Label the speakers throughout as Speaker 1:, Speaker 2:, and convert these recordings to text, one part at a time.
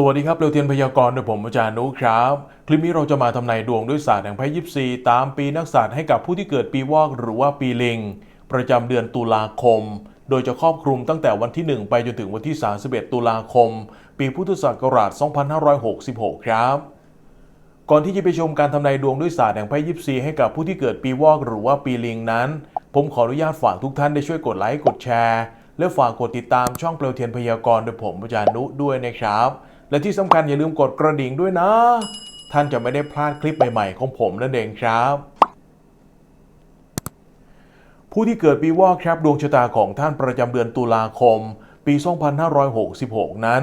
Speaker 1: สวัสดีครับ เร็วเทียนพยากรณ์โดยผมอาจารย์นุครับ คลิปนี้เราจะมาทำนายดวงด้วยศาสตร์แห่งไพ่ยิปซีตามปีนักศาสตร์ให้กับผู้ที่เกิดปีวอกหรือว่าปีลิง ประจำเดือนตุลาคม โดยจะครอบคลุมตั้งแต่วันที่ 1 ไปจนถึงวันที่ 31 ตุลาคม ปีพุทธศักราช 2566 ครับ ก่อนที่จะไปชมการทำนายดวงด้วยศาสตร์แห่งไพ่ยิปซีให้กับผู้ที่เกิดปีวอกหรือว่าปีลิงนั้น ผมขออนุญาตฝากทุกท่านได้ช่วยกดไลค์กดแชร์ และฝากกดติดตามช่องเปลวเทียนพยากรณ์โดยผมอาจารย์นุด้วยนะครับ และที่สำคัญอย่าลืมกดกระดิ่งด้วยนะ ท่านจะไม่ได้พลาดคลิปใหม่ๆของผมนั่นเองครับ ผู้ที่เกิดปีวอกครับดวงชะตาของท่านประจำเดือนตุลาคม ปี 2566 นั้น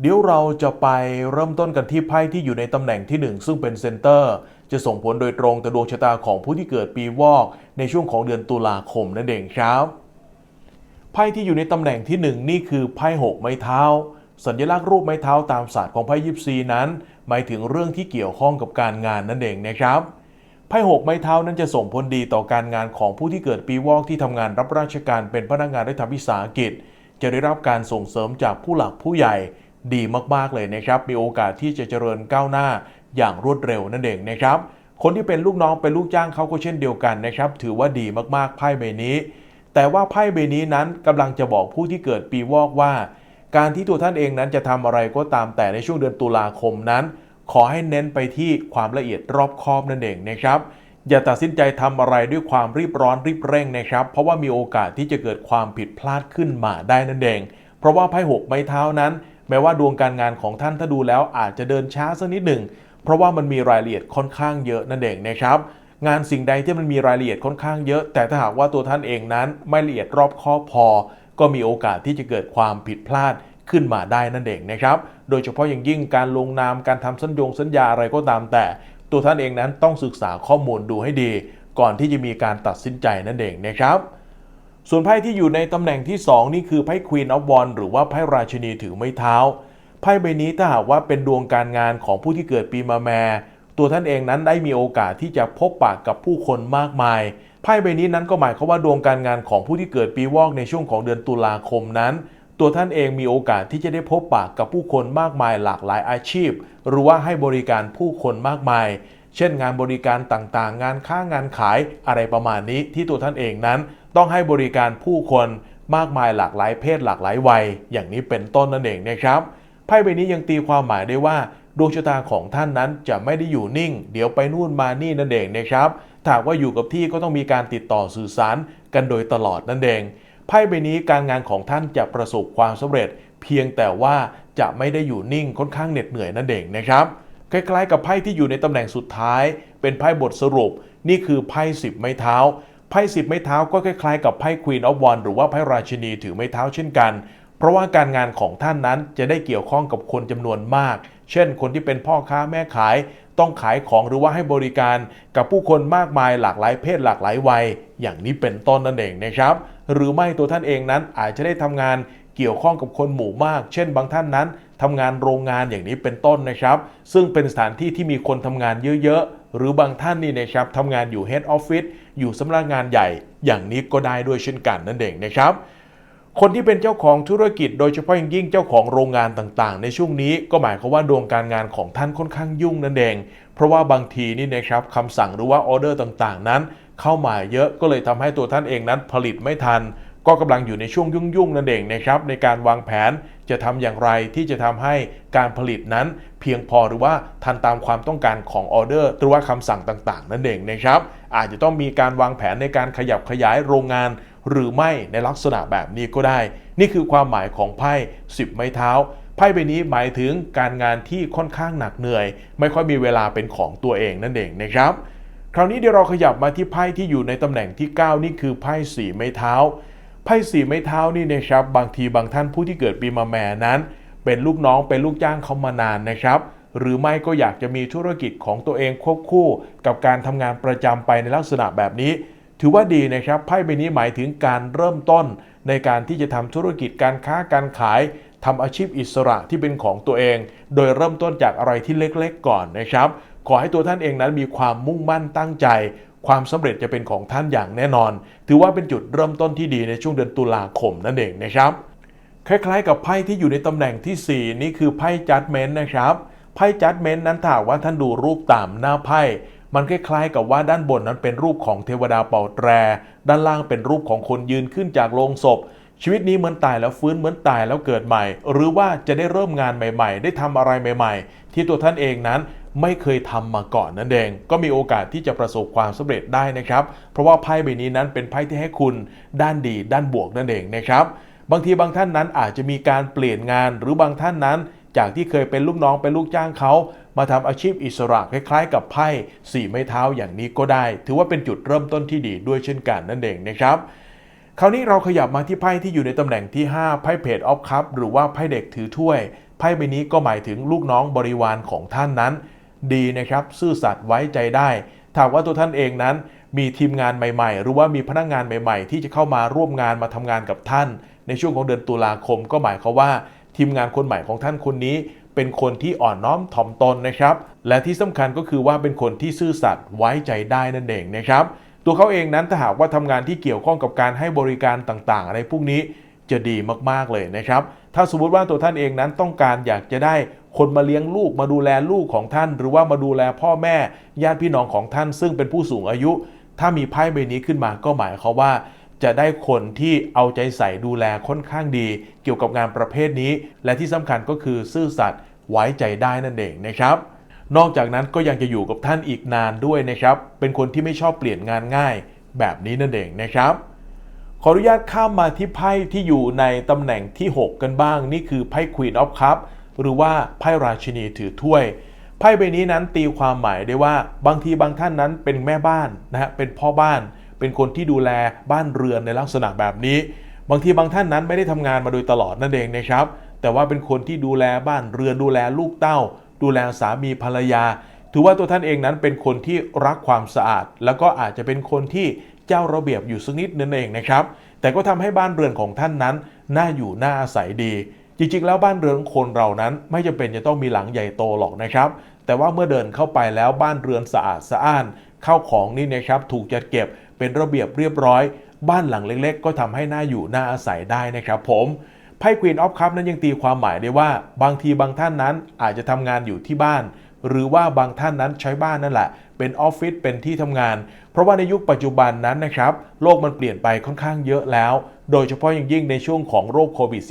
Speaker 1: เดี๋ยวเราจะไปเริ่มต้นกันที่ไพ่ที่อยู่ในตำแหน่งที่ 1 ซึ่งเป็นเซนเตอร์ จะส่งผลโดยตรงต่อดวงชะตาของผู้ที่เกิดปีวอกในช่วงของเดือนตุลาคมนั่นเองครับไพ่ที่อยู่ในตำแหน่งที่ 1 นี่คือไพ่หกไม้เท้า สัญลักษณ์รูปไม้เท้าตามศาสตร์ของไพ่ยิปซีนั้น หมายถึงเรื่องที่เกี่ยวข้องกับการงานนั่นเองนะครับไพ่หกไม้เท้านั้นจะส่งผลดีต่อการงานของผู้ที่เกิดปีวอกที่ทำงานรับราชการเป็นพนักงานรัฐวิสาหกิจ จะได้รับการส่งเสริมจากผู้หลักผู้ใหญ่ดีมากๆเลยนะครับ มีโอกาสที่จะเจริญก้าวหน้าอย่างรวดเร็วนั่นเองนะครับ คนที่เป็นลูกน้องเป็นลูกจ้างเขาก็เช่นเดียวกันนะครับ ถือว่าดีมากๆไพ่ใบนี้ แต่ว่าไพ่ใบนี้นั้นกำลังจะบอกผู้ที่เกิดปีวอกว่า การที่ตัวท่านเองนั้นจะทำอะไรก็ตามแต่ในช่วงเดือนตุลาคมนั้น ขอให้เน้นไปที่ความละเอียดรอบคอบนั่นเองนะครับอย่าตัดสินใจทำอะไรด้วยความรีบร้อนรีบเร่งนะครับ เพราะว่ามีโอกาสที่จะเกิดความผิดพลาดขึ้นมาได้นั่นเอง เพราะว่าไพ่หกไม้เท้านั้น แม้ว่าดวงการงานของท่านถ้าดูแล้วอาจจะเดินช้าสักนิดหนึ่งเพราะว่ามันมีรายละเอียดค่อนข้างเยอะนั่นเองนะครับงานสิ่งใดที่มันมีรายละเอียดค่อนข้างเยอะ แต่ถ้าหากว่าตัวท่านเองนั้นไม่ละเอียดรอบคอบพอ ก็มีโอกาสที่จะเกิดความผิดพลาดขึ้นมาได้นั่นเองนะครับ โดยเฉพาะอย่างยิ่งการลงนามการทำสัญญงสัญญาอะไรก็ตามแต่ ตัวท่านเองนั้นต้องศึกษาข้อมูลดูให้ดี ก่อนที่จะมีการตัดสินใจนั่นเองนะครับ ส่วนไพ่ที่อยู่ในตำแหน่งที่ 2 นี่คือไพ่ Queen of w a n d หรือว่าไพ่ราชินีถือไม้เท้า ไพ่ใบนี้ถ้าหากว่าเป็นดวงการงานของผู้ที่เกิดปีมาแมตัวท่านเองนั้นได้มีโอกาสที่จะพบปะกับผู้คนมากมาย ไพ่ใบนี้นั้นก็หมายความว่าดวงการงานของผู้ที่เกิดปีวอกในช่วงของเดือนตุลาคมนั้น ตัวท่านเองมีโอกาสที่จะได้พบปะกับผู้คนมากมายหลากหลายอาชีพ หรือว่าให้บริการผู้คนมากมาย เช่นงานบริการต่างๆ งานค้างานขายอะไรประมาณนี้ที่ตัวท่านเองนั้น ต้องให้บริการผู้คนมากมายหลากหลายเพศหลากหลายวัย อย่างนี้เป็นต้นนั่นเองนะครับไพ่ใบนี้ยังตีความหมายได้ว่าดวงชะตาของท่านนั้นจะไม่ได้อยู่นิ่ง เดี๋ยวไปนู่นมานี่นั่นเองนะครับ หากว่าอยู่กับที่ก็ต้องมีการติดต่อสื่อสารกันโดยตลอดนั่นเองไพ่ใบนี้การงานของท่านจะประสบความสำเร็จ เพียงแต่ว่าจะไม่ได้อยู่นิ่งค่อนข้างเหน็ดเหนื่อยนั่นเองนะครับคล้ายๆ กับไพ่ที่อยู่ในตำแหน่งสุดท้าย เป็นไพ่บทสรุป นี่คือไพ่สิบไม้เท้าไพ่สิบไม้เท้าก็คล้ายๆ กับไพ่ Queen of Wands หรือว่าไพ่ราชินีถือไม้เท้าเช่นกัน เพราะว่าการงานของท่านนั้นจะได้เกี่ยวข้องกับคนจำนวนมาก เช่น คนที่เป็นพ่อค้าแม่ขาย ต้องขายของหรือว่าให้บริการกับผู้คนมากมายหลากหลายเพศหลากหลายวัย อย่างนี้เป็นต้นนั่นเองนะครับ หรือไม่ตัวท่านเองนั้นอาจจะได้ทำงานเกี่ยวข้องกับคนหมู่มาก เช่น บางท่านนั้นทำงานโรงงานอย่างนี้เป็นต้นนะครับ ซึ่งเป็นสถานที่ที่มีคนทำงานเยอะๆ หรือบางท่านนี่นะครับทำงานอยู่ Head Office อยู่สำนักงานใหญ่ อย่างนี้ก็ได้ด้วยเช่นกันนั่นเองนะครับ คนที่เป็นเจ้าของธุรกิจ โดยเฉพาะอย่างยิ่งเจ้าของโรงงานต่างๆ ในช่วงนี้ก็หมายความว่าดวงการงานของท่านค่อนข้างยุ่งนั่นเอง เพราะว่าบางทีนี่นะครับคำสั่งหรือว่าออเดอร์ต่างๆ นั้น เข้ามาเยอะก็เลยทำให้ตัวท่านเองนั้นผลิตไม่ทัน ก็กำลังอยู่ในช่วงยุ่งๆนั่นเองนะครับในการวางแผนจะทำอย่างไรที่จะทำให้การผลิตนั้น เพียงพอหรือว่าทันตามความต้องการของออเดอร์หรือว่าคำสั่งต่างๆ นั่นเองนะครับอาจจะต้องมีการวางแผนในการขยับขยายโรงงาน หรือไม่ในลักษณะแบบนี้ก็ได้ นี่คือความหมายของไพ่10 ไม้เท้าไพ่ใบนี้หมายถึงการงานที่ค่อนข้างหนักเหนื่อย ไม่ค่อยมีเวลาเป็นของตัวเองนั่นเองนะครับ คราวนี้เดี๋ยวเราขยับมาที่ไพ่ที่อยู่ในตำแหน่งที่ 9 นี่คือไพ่สีไม้เท้าไพ่สีไม้เท้านี่นะครับ บางทีบางท่านผู้ที่เกิดปีมาแม่นั้น เป็นลูกน้องเป็นลูกจ้างเขามานานนะครับหรือไม่ก็อยากจะมีธุรกิจของตัวเองควบคู่กับการทำงานประจำไปในลักษณะแบบนี้ ถือว่าดีนะครับไพ่ใบนี้หมายถึงการเริ่มต้น ในการที่จะทำธุรกิจการค้าการขายทำอาชีพอิสระที่เป็นของตัวเอง โดยเริ่มต้นจากอะไรที่เล็กๆ ก่อนนะครับ ขอให้ตัวท่านเองนั้นมีความมุ่งมั่นตั้งใจ ความสำเร็จจะเป็นของท่านอย่างแน่นอน ถือว่าเป็นจุดเริ่มต้นที่ดีในช่วงเดือนตุลาคมนั่นเองนะครับ คล้ายๆ กับไพ่ที่อยู่ในตำแหน่งที่ 4 นี่คือไพ่จัดเมนต์นะครับไพ่จัดเมนต์นั้นถ้าว่าท่านดูรูปตามหน้าไพ่ มันคล้ายๆกับว่าด้านบนนั้นเป็นรูปของเทวดาเป่าแตร ด้านล่างเป็นรูปของคนยืนขึ้นจากโลงศพ ชีวิตนี้เหมือนตายแล้วฟื้นเหมือนตายแล้วเกิดใหม่ หรือว่าจะได้เริ่มงานใหม่ ๆ ได้ทำอะไรใหม่ ๆ ที่ตัวท่านเองนั้นไม่เคยทำมาก่อนนั่นเอง ก็มีโอกาสที่จะประสบความสำเร็จได้นะครับ เพราะว่าไพ่ใบนี้นั้นเป็นไพ่ที่ให้คุณด้านดี ด้านบวกนั่นเองนะครับ บางทีบางท่านนั้นอาจจะมีการเปลี่ยนงาน หรือบางท่านนั้น จากที่เคยเป็นลูกน้องเป็นลูกจ้างเขา มาทำอาชีพอิสระคล้ายๆ กับไพ่สี่ไม้เท้าอย่างนี้ก็ได้ ถือว่าเป็นจุดเริ่มต้นที่ดีด้วยเช่นกันนั่นเองนะครับคราวนี้เราขยับมาที่ไพ่ที่อยู่ในตำแหน่งที่ 5 ไพ่เพจออฟคัพหรือว่าไพ่เด็กถือถ้วย ไพ่ใบนี้ก็หมายถึงลูกน้องบริวารของท่านนั้น ดีนะครับ ซื่อสัตย์ไว้ใจได้ถ้าว่าตัวท่านเองนั้น มีทีมงานใหม่ๆ หรือว่ามีพนักงานใหม่ ๆ ที่จะเข้ามาร่วมงานมาทำงานกับท่าน ในช่วงของเดือนตุลาคมก็หมายความว่า ทีมงานคนใหม่ของท่านคนนี้ เป็นคนที่อ่อนน้อมถ่อมตนนะครับ และที่สำคัญก็คือว่าเป็นคนที่ซื่อสัตย์ไว้ใจได้นั่นเองนะครับ ตัวเขาเองนั้นถ้าหากว่าทำงานที่เกี่ยวข้องกับการให้บริการต่างๆ อะไรพวกนี้จะดีมากๆเลยนะครับ ถ้าสมมติว่าตัวท่านเองนั้นต้องการอยากจะได้คนมาเลี้ยงลูกมาดูแลลูกของท่าน หรือว่ามาดูแลพ่อแม่ญาติพี่น้องของท่าน ซึ่งเป็นผู้สูงอายุ ถ้ามีไพ่ใบนี้ขึ้นมาก็หมายความว่า จะได้คนที่เอาใจใส่ดูแลค่อนข้างดี เกี่ยวกับงานประเภทนี้ และที่สำคัญก็คือซื่อสัตย์ไว้ใจได้นั่นเองนะครับ นอกจากนั้นก็ยังจะอยู่กับท่านอีกนานด้วยนะครับ เป็นคนที่ไม่ชอบเปลี่ยนงานง่าย แบบนี้นั่นเองนะครับ ขออนุญาตข้ามมาที่ไพ่ที่อยู่ในตำแหน่งที่ 6 กันบ้าง นี่คือไพ่ Queen of Cup หรือว่าไพ่ราชินีถือถ้วยไพ่ใบนี้นั้นตีความหมายได้ว่าบางทีบางท่านนั้นเป็นแม่บ้านนะฮะเป็นพ่อบ้าน เป็นคนที่ดูแลบ้านเรือนในลักษณะแบบนี้ บางทีบางท่านนั้นไม่ได้ทำงานมาโดยตลอดนั่นเองนะครับ แต่ว่าเป็นคนที่ดูแลบ้านเรือนดูแลลูกเต้า ดูแลสามีภรรยา ถือว่าตัวท่านเองนั้นเป็นคนที่รักความสะอาด แล้วก็อาจจะเป็นคนที่เจ้าระเบียบอยู่สักนิดนั่นเองนะครับ แต่ก็ทำให้บ้านเรือนของท่านนั้นน่าอยู่น่าอาศัยดี จริงๆ แล้วบ้านเรือนคนเรานั้นไม่จำเป็นจะต้องมีหลังใหญ่โตหรอกนะครับแต่ว่าเมื่อเดินเข้าไปแล้วบ้านเรือนสะอาดสะอ้านเข้าของนี่นะครับถูกจัดเก็บ เป็นระเบียบเรียบร้อย บ้านหลังเล็กๆ ก็ทำให้หน่าอยู่น่าอาศัยได้นะครับผมไพ่ Queen of Cup นั้นยังตีความหมายได้ว่า บางทีบางท่านนั้นอาจจะทำงานอยู่ที่บ้าน หรือว่าบางท่านนั้นใช้บ้านนั่นแหละ เป็นออฟฟิศเป็นที่ทำงาน เพราะว่าในยุคปัจจุบันนั้นนะครับ โลกมันเปลี่ยนไปค่อนข้างเยอะแล้ว โดยเฉพาะอย่างยิ่งในช่วงของโรคโควิด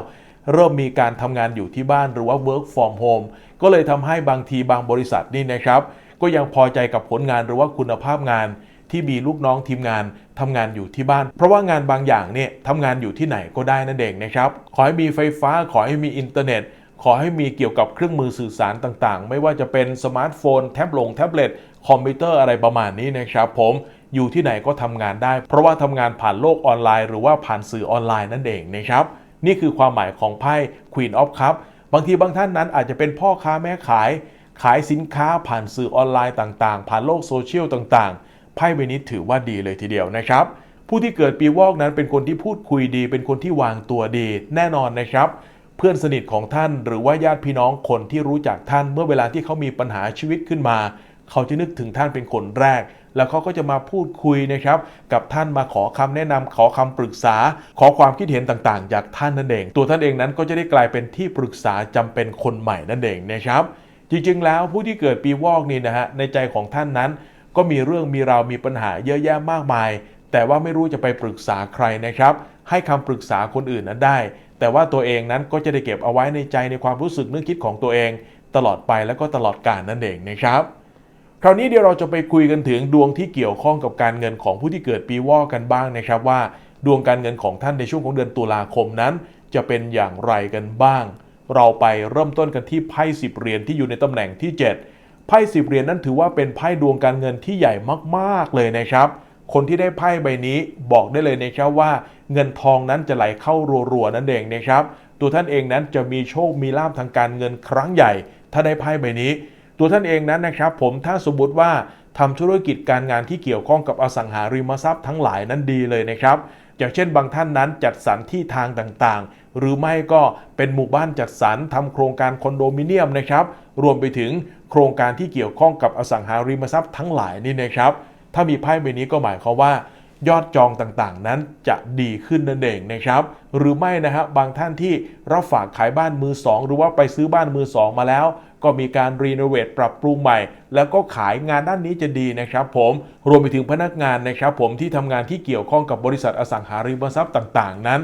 Speaker 1: -19 เริ่มมีการทำงานอยู่ที่บ้านหรือว่า work from home ก็เลยทำให้บางทีบางบริษัทนี่นะครับ ก็ยังพอใจกับผลงานหรือว่าคุณภาพงาน ที่มีลูกน้องทีมงานทำงานอยู่ที่บ้าน เพราะว่างานบางอย่างเนี่ยทำงานอยู่ที่ไหนก็ได้นั่นเองนะครับ ขอให้มีไฟฟ้าขอให้มีอินเทอร์เน็ต ขอให้มีเกี่ยวกับเครื่องมือสื่อสารต่างๆ ไม่ว่าจะเป็นสมาร์ทโฟน แท็บลงแท็บเล็ตคอมพิวเตอร์อะไรประมาณนี้นะครับผมอยู่ที่ไหนก็ทำงานได้ เพราะว่าทำงานผ่านโลกออนไลน์ หรือว่าผ่านสื่อออนไลน์นั่นเองนะครับนี่คือความหมายของไพ่ Queen of Cup บางทีบางท่านนั้นอาจจะเป็นพ่อค้าแม่ขาย ขายสินค้าผ่านสื่อออนไลน์ต่างๆ ผ่านโลกโซเชียลต่างๆ ไพ่ใบนี้ถือว่าดีเลยทีเดียวนะครับ ผู้ที่เกิดปีวอกนั้นเป็นคนที่พูดคุยดี เป็นคนที่วางตัวดีแน่นอนนะครับ เพื่อนสนิทของท่านหรือว่าญาติพี่น้องคนที่รู้จักท่านเมื่อเวลาที่เขามีปัญหาชีวิตขึ้นมา เขาจะนึกถึงท่านเป็นคนแรก แล้วเขาก็จะมาพูดคุยนะครับ กับท่านมาขอคำแนะนำขอคำปรึกษา ขอความคิดเห็นต่างๆ จากท่านนั่นเอง ตัวท่านเองนั้นก็จะได้กลายเป็นที่ปรึกษาจำเป็นคนใหม่นั่นเองนะครับจริงๆ แล้วผู้ที่เกิดปีวอกนี่นะฮะในใจของท่านนั้น ก็มีเรื่องมีราวมีปัญหาเยอะแยะมากมาย แต่ว่าไม่รู้จะไปปรึกษาใครนะครับ ให้คำปรึกษาคนอื่นนั้นได้ แต่ว่าตัวเองนั้นก็จะได้เก็บเอาไว้ในใจในความรู้สึกนึกคิดของตัวเอง ตลอดไปแล้วก็ตลอดกาลนั่นเองนะครับคราวนี้เดี๋ยวเราจะไปคุยกันถึงดวงที่เกี่ยวข้องกับการเงินของผู้ที่เกิดปีวอกกันบ้างนะครับว่า ดวงการเงินของท่านในช่วงของเดือนตุลาคมนั้น จะเป็นอย่างไรกันบ้าง เราไปเริ่มต้นกันที่ไพ่สิบเหรียญที่อยู่ในตำแหน่งที่ 7 ไพ่สิบเหรียญนั้นถือว่าเป็นไพ่ดวงการเงินที่ใหญ่มากๆเลยนะครับ คนที่ได้ไพ่ใบนี้บอกได้เลยนะครับว่า เงินทองนั้นจะไหลเข้ารัวๆนั่นเองนะครับ ตัวท่านเองนั้นจะมีโชคมีลาภทางการเงินครั้งใหญ่ ถ้าได้ไพ่ใบนี้ ตัวท่านเองนั้นนะครับ ผมถ้าสมมติว่าทำธุรกิจการงานที่เกี่ยวข้องกับอสังหาริมทรัพย์ทั้งหลายนั้นดีเลยนะครับอย่างเช่นบางท่านนั้นจัดสรรที่ทางต่างๆ หรือไม่ก็เป็นหมู่บ้านจัดสรรทำโครงการคอนโดมิเนียมนะครับ รวมไปถึงโครงการที่เกี่ยวข้องกับอสังหาริมทรัพย์ทั้งหลายนี่นะครับ ถ้ามีไพ่ใบนี้ก็หมายความว่ายอดจองต่างๆ นั้นจะดีขึ้นนั่นเองนะครับ หรือไม่นะฮะบางท่านที่รับฝากขายบ้านมือสองหรือว่าไปซื้อบ้านมือสองมาแล้ว ก็มีการรีโนเวทปรับปรุงใหม่ แล้วก็ขายงานด้านนี้จะดีนะครับผมรวมไปถึงพนักงานนะครับ ผมที่ทำงานที่เกี่ยวข้องกับบริษัทอสังหาริมทรัพย์ต่างๆ นั้น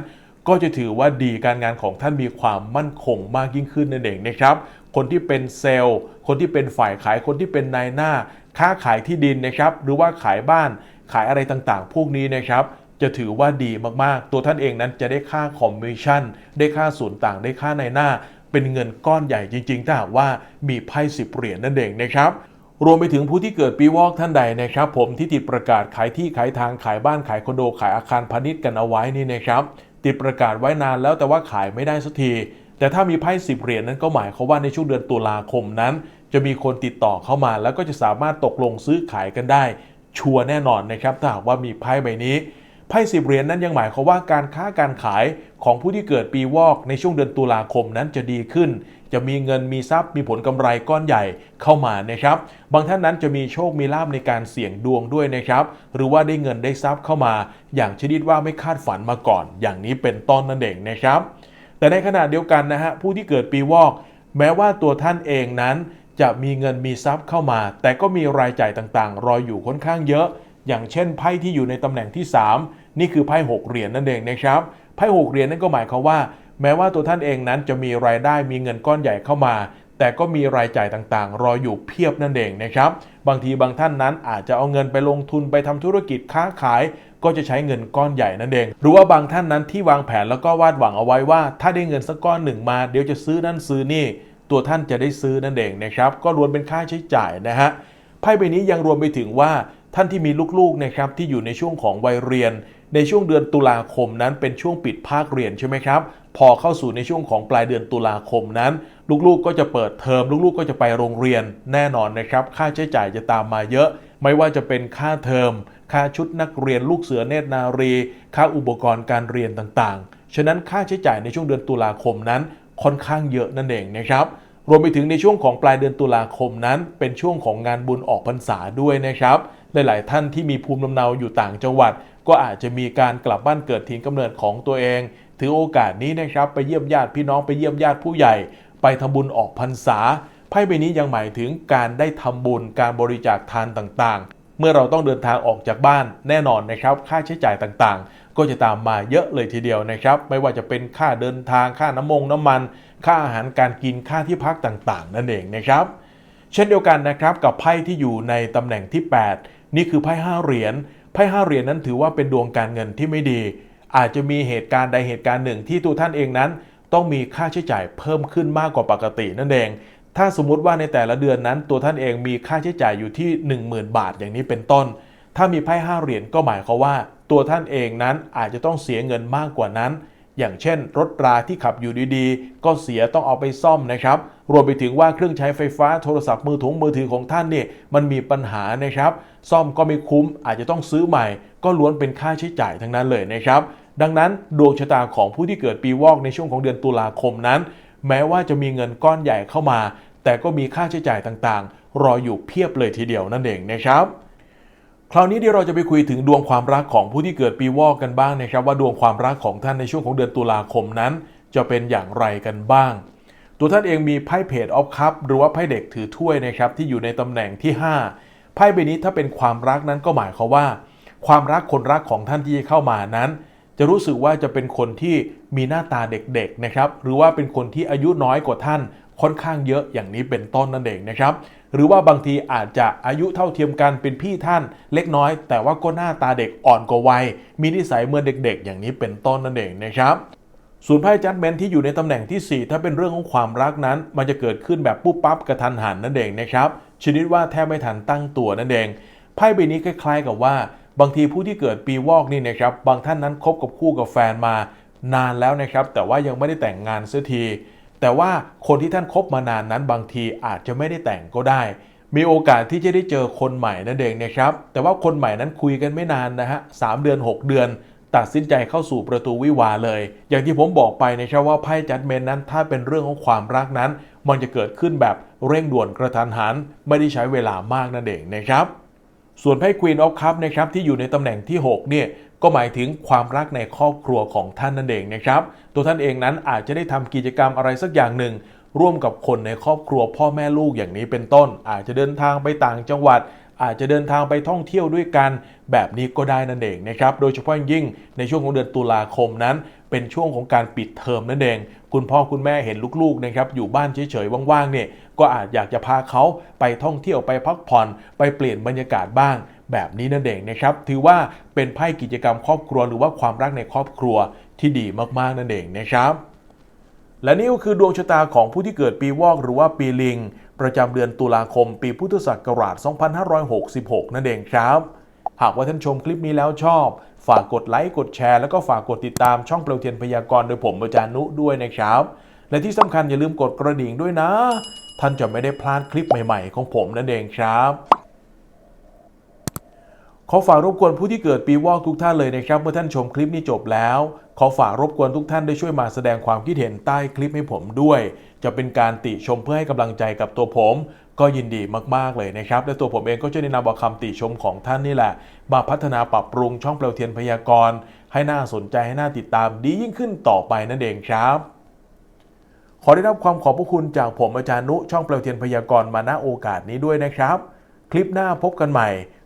Speaker 1: ก็จะถือว่าดีการงานของท่านมีความมั่นคงมากยิ่งขึ้นนั่นเองนะครับ คนที่เป็นเซลล์ คนที่เป็นฝ่ายขายคนที่เป็นนายหน้า ค้าขายที่ดินนะครับ หรือว่าขายบ้านขายอะไรต่างๆ พวกนี้นะครับ จะถือว่าดีมากๆ ตัวท่านเองนั้นจะได้ค่าคอมมิชชั่น ได้ค่าส่วนต่างได้ค่าในหน้า เป็นเงินก้อนใหญ่จริงๆ ถ้าหากว่ามีไพ่สิบเหรียญนั่นเองนะครับรวมไปถึงผู้ที่เกิดปีวอกท่านใดนะครับ ผมที่ติดประกาศขายที่ขายทางขายบ้านขายคอนโดขายอาคารพาณิชย์กันเอาไว้นี่นะครับ ติดประกาศไว้นานแล้วแต่ว่าขายไม่ได้สักที แต่ถ้ามีไพ่สิบเหรียญนั้นก็หมายความว่าในช่วงเดือนตุลาคมนั้น จะมีคนติดต่อเข้ามา แล้วก็จะสามารถตกลงซื้อขายกันได้ ชัวร์แน่นอนนะครับถ้าหากว่ามีไพ่ใบนี้ไพ่สิบเหรียญนั้นยังหมายความว่าการค้าการขายของผู้ที่เกิดปีวอกในช่วงเดือนตุลาคมนั้นจะดีขึ้น จะมีเงินมีทรัพย์มีผลกำไรก้อนใหญ่เข้ามานะครับ บางท่านนั้นจะมีโชคมีลาบในการเสี่ยงดวงด้วยนะครับ หรือว่าได้เงินได้ทรัพย์เข้ามา อย่างชนิดว่าไม่คาดฝันมาก่อน อย่างนี้เป็นต้นนั่นเองนะครับ แต่ในขณะเดียวกันนะฮะผู้ที่เกิดปีวอก แม้ว่าตัวท่านเองนั้น จะมีเงินมีทรัพย์เข้ามา แต่ก็มีรายจ่ายต่างๆ รออยู่ค่อนข้างเยอะ อย่างเช่นไพ่ที่อยู่ในตำแหน่งที่ 3 นี่คือไพ่หกเหรียญนั่นเองนะครับไพ่หกเหรียญนั่นก็หมายความว่า แม้ว่าตัวท่านเองนั้นจะมีรายได้มีเงินก้อนใหญ่เข้ามาแต่ก็มีรายจ่ายต่างๆ รออยู่เพียบนั่นเองนะครับ บางทีบางท่านนั้นอาจจะเอาเงินไปลงทุนไปทำธุรกิจค้าขาย ก็จะใช้เงินก้อนใหญ่นั่นเอง หรือว่าบางท่านนั้นที่วางแผนแล้วก็วาดหวังเอาไว้ว่า ถ้าได้เงินสักก้อนหนึ่งมา เดี๋ยวจะซื้อนั่นซื้อนี่ ตัวท่านจะได้ซื้อนั่นเองนะครับก็รวมเป็นค่าใช้จ่ายนะฮะไพ่ใบนี้ยังรวมไปถึงว่าท่านที่มีลูกๆนะครับที่อยู่ในช่วงของวัยเรียน ในช่วงเดือนตุลาคมนั้นเป็นช่วงปิดภาคเรียนใช่ไหมครับพอเข้าสู่ในช่วงของปลายเดือนตุลาคมนั้น ลูกๆ ก็จะเปิดเทอมลูกๆ ก็จะไปโรงเรียนแน่นอนนะครับ ค่าใช้จ่ายจะตามมาเยอะ ไม่ว่าจะเป็นค่าเทอม ค่าชุดนักเรียนลูกเสือเนตรนารี ค่าอุปกรณ์การเรียนต่างๆ ฉะนั้นค่าใช้จ่ายในช่วงเดือนตุลาคมนั้นค่อนข้างเยอะนั่นเองนะครับ รวมไปถึงในช่วงของปลายเดือนตุลาคมนั้น เป็นช่วงของงานบุญออกพรรษาด้วยนะครับ หลายๆ ท่านที่มีภูมิลำเนาอยู่ต่างจังหวัด ก็อาจจะมีการกลับบ้านเกิดถิ่นกำเนิดของตัวเอง ถือโอกาสนี้นะครับไปเยี่ยมญาติพี่น้องไปเยี่ยมญาติผู้ใหญ่ ไปทำบุญออกพรรษา ไพ่ใบนี้ยังหมายถึงการได้ทำบุญการบริจาคทานต่างๆ เมื่อเราต้องเดินทางออกจากบ้านแน่นอนนะครับ ค่าใช้จ่ายต่างๆ ก็จะตามมาเยอะเลยทีเดียวนะครับ ไม่ว่าจะเป็นค่าเดินทางค่าน้ำมงน้ำมัน ค่าอาหารการกินค่าที่พักต่างๆ นั่นเองนะครับ เช่นเดียวกันนะครับกับไพ่ที่อยู่ในตำแหน่งที่ 8 นี่คือไพ่ห้าเหรียญไพ่ห้าเหรียญนั้นถือว่าเป็นดวงการเงินที่ไม่ดี อาจจะมีเหตุการณ์ใดเหตุการณ์หนึ่งที่ตัวท่านเองนั้น ต้องมีค่าใช้จ่ายเพิ่มขึ้นมากกว่าปกตินั่นเอง ถ้าสมมุติว่าในแต่ละเดือนนั้น ตัวท่านเองมีค่าใช้จ่ายอยู่ที่ 10,000 บาทอย่างนี้เป็นต้น ถ้ามีไพ่ห้าเหรียญก็หมายความว่า ตัวท่านเองนั้นอาจจะต้องเสียเงินมากกว่านั้น อย่างเช่น รถราที่ขับอยู่ดีๆ ก็เสียต้องเอาไปซ่อมนะครับ รวมไปถึงว่าเครื่องใช้ไฟฟ้าโทรศัพท์มือถือมือถือของท่านเนี่ยมันมีปัญหานะครับ ซ่อมก็ไม่คุ้มอาจจะต้องซื้อใหม่ ก็ล้วนเป็นค่าใช้จ่ายทั้งนั้นเลยนะครับ ดังนั้นดวงชะตาของผู้ที่เกิดปีวอกในช่วงของเดือนตุลาคมนั้นแม้ว่าจะมีเงินก้อนใหญ่เข้ามา แต่ก็มีค่าใช้จ่ายต่างๆ รออยู่เพียบเลยทีเดียวนั่นเองนะครับ คราวนี้เดี๋ยวเราจะไปคุยถึงดวงความรักของผู้ที่เกิดปีวอกกันบ้างนะครับ ว่าดวงความรักของท่านในช่วงของเดือนตุลาคมนั้น จะเป็นอย่างไรกันบ้าง ตัวท่านเองมีไพ่เพจออฟคัพหรือว่าไพ่เด็กถือถ้วยนะครับที่อยู่ในตำแหน่งที่ 5 ไพ่ใบนี้ถ้าเป็นความรักนั้นก็หมายความว่า ความรักคนรักของท่านที่จะเข้ามานั้นจะรู้สึกว่าจะเป็นคนที่มีหน้าตาเด็กๆนะครับ หรือว่าเป็นคนที่อายุน้อยกว่าท่าน ค่อนข้างเยอะอย่างนี้เป็นต้นนั่นเองนะครับหรือว่าบางทีอาจจะอายุเท่าเทียมกันเป็นพี่ท่านเล็กน้อย แต่ว่าก็หน้าตาเด็กอ่อนกว่าวัย มีนิสัยเหมื่อนเด็กๆ อย่างนี้เป็นต้นนั่นเองนะครับส่วนไพ่จัดเมนที่อยู่ในตำแหน่งทีสี่ 4 ถ้าเป็นเรื่องของความรักนั้น มันจะเกิดขึ้นแบบปุ๊บปั๊บกระทันหันนั่นเองนะครับชนิดว่าแทบไม่ทันตั้งตัวนั่นเองไพ่ใบนี้คล้าย ๆ กับว่า บางทีผู้ที่เกิดปีวอกนี่นะครับบางท่านนั้นคบกับคู่กับแฟนมานานแล้วนะครับแต่ว่ายังไม่ได้แต่งงานเสียที แต่ว่าคนที่ท่านคบมานานนั้นบางทีอาจจะไม่ได้แต่งก็ได้ มีโอกาสที่จะได้เจอคนใหม่นั่นเองนะครับ แต่ว่าคนใหม่นั้นคุยกันไม่นานนะฮะสามเดือน 6 เดือน ตัดสินใจเข้าสู่ประตูวิวาเลย อย่างที่ผมบอกไปนะครับว่าไพ่จัดเมนนั้น ถ้าเป็นเรื่องของความรักนั้น มันจะเกิดขึ้นแบบเร่งด่วนกระทันหัน ไม่ได้ใช้เวลามากนั่นเองนะครับส่วนไพ่ Queen of Cup นะครับที่อยู่ในตำแหน่งที่ 6 เนี่ย ก็หมายถึงความรักในครอบครัวของท่านนั่นเองนะครับ ตัวท่านเองนั้นอาจจะได้ทำกิจกรรมอะไรสักอย่างหนึ่ง ร่วมกับคนในครอบครัวพ่อแม่ลูกอย่างนี้เป็นต้น อาจจะเดินทางไปต่างจังหวัด อาจจะเดินทางไปท่องเที่ยวด้วยกัน แบบนี้ก็ได้นั่นเองนะครับโดยเฉพาะยิ่งในช่วงของเดือนตุลาคมนั้น เป็นช่วงของการปิดเทอมนั่นเอง คุณพ่อคุณแม่เห็นลูกๆนะครับอยู่บ้านเฉยๆว่างๆเนี่ยก็อาจอยากจะพาเขาไปท่องเที่ยวไปพักผ่อน ไปเปลี่ยนบรรยากาศบ้าง แบบนี้นั่นเองนะครับถือว่าเป็นไพ่กิจกรรมครอบครัวหรือว่าความรักในครอบครัวที่ดีมากๆนั่นเองนะครับและนี่ก็คือดวงชะตาของผู้ที่เกิดปีวอกหรือว่าปีลิง ประจำเดือนตุลาคม ปีพุทธศักราช 2566 นั่นเองครับ หากว่าท่านชมคลิปนี้แล้วชอบ ฝากกดไลค์กดแชร์ แล้วก็ฝากกดติดตามช่องเปลวเทียนพยากรณ์โดยผมอาจารย์นุด้วยนะครับ และที่สำคัญอย่าลืมกดกระดิ่งด้วยนะ ท่านจะไม่ได้พลาดคลิปใหม่ๆ ของผมนั่นเองครับ ขอฝากรบกวนผู้ที่เกิดปีวอกทุกท่านเลยนะครับ เมื่อท่านชมคลิปนี้จบแล้ว ขอฝากรบกวนทุกท่านได้ช่วยมาแสดงความคิดเห็นใต้คลิปให้ผมด้วย จะเป็นการติชมเพื่อให้กำลังใจกับตัวผม ก็ยินดีมากๆเลยนะครับ และตัวผมเองก็จะได้นำเอาคำติชมของท่านนี่แหละ มาพัฒนาปรับปรุงช่องเปลวเทียนพยากรณ์ให้น่าสนใจให้น่าติดตามดียิ่งขึ้นต่อไปนั่นเองครับขอได้รับความขอบพระคุณจากผมอาจารย์นุช่องเปลวเทียนพยากรณ์มาณโอกาสนี้ด้วยนะครับ คลิปหน้าพบกันใหม่